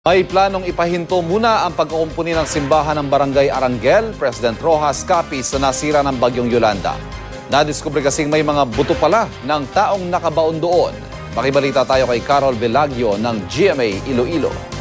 May planong ipahinto muna ang pagkukumpuni ng simbahan ng Barangay Arangel, President Rojas Capiz na nasira ng bagyong Yolanda. Nadiskubre kasing may mga buto pala ng taong nakabaon doon. Makibalita tayo kay Carol Velagio ng GMA Iloilo.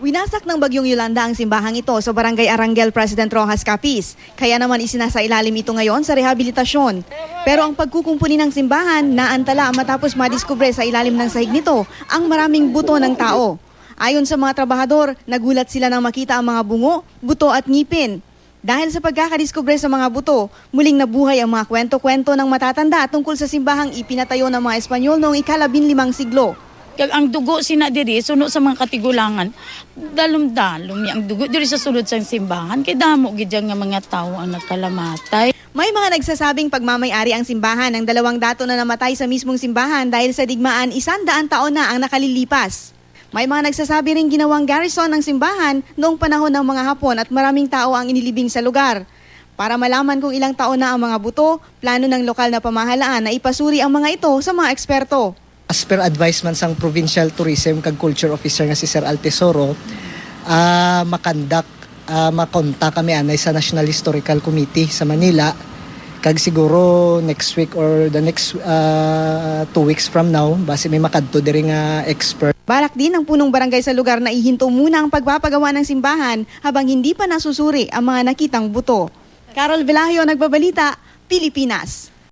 Winasak ng bagyong Yolanda ang simbahang ito sa Barangay Arangel President Rojas Capiz. Kaya naman isinasa ilalim ito ngayon sa rehabilitasyon. Pero ang pagkukumpuni ng simbahan naantala matapos madiskubre sa ilalim ng sahig nito ang maraming buto ng tao. Ayon sa mga trabahador, nagulat sila nang makita ang mga bungo, buto at ngipin. Dahil sa pagkakadiskubre sa mga buto, muling nabuhay ang mga kwento-kwento ng matatanda tungkol sa simbahang ipinatayo ng mga Espanyol noong ikalabin limang siglo. Kag ang dugo sina diri suno sa mga katigulangan dalom-dalom ang dugo diri sa sulod sa simbahan kay damo gid nga mga tawo ang nakalamatay. May mga nagsasabing pagmamayari ang simbahan ng dalawang dato na namatay sa mismong simbahan dahil sa digmaan isandaan taon na ang nakalilipas. May mga nagsasabi rin ginawang garrison ng simbahan noong panahon ng mga Hapon at maraming tao ang inilibing sa lugar. Para malaman kung ilang taon na ang mga buto, plano ng lokal na pamahalaan na ipasuri ang mga ito sa mga eksperto. As per advisement sang Provincial Tourism kag Culture Officer nga si Sir Altesoro, ah makandak ah makonta kami anay sa National Historical Committee sa Manila kag siguro next week or the next ah, two weeks from now base may makadto diri nga expert Balak din ng punong barangay sa lugar na ihinto muna ang pagpapagawa ng simbahan habang hindi pa nasusuri ang mga nakitang buto. Carol Velahio, Nagbabalita, Pilipinas.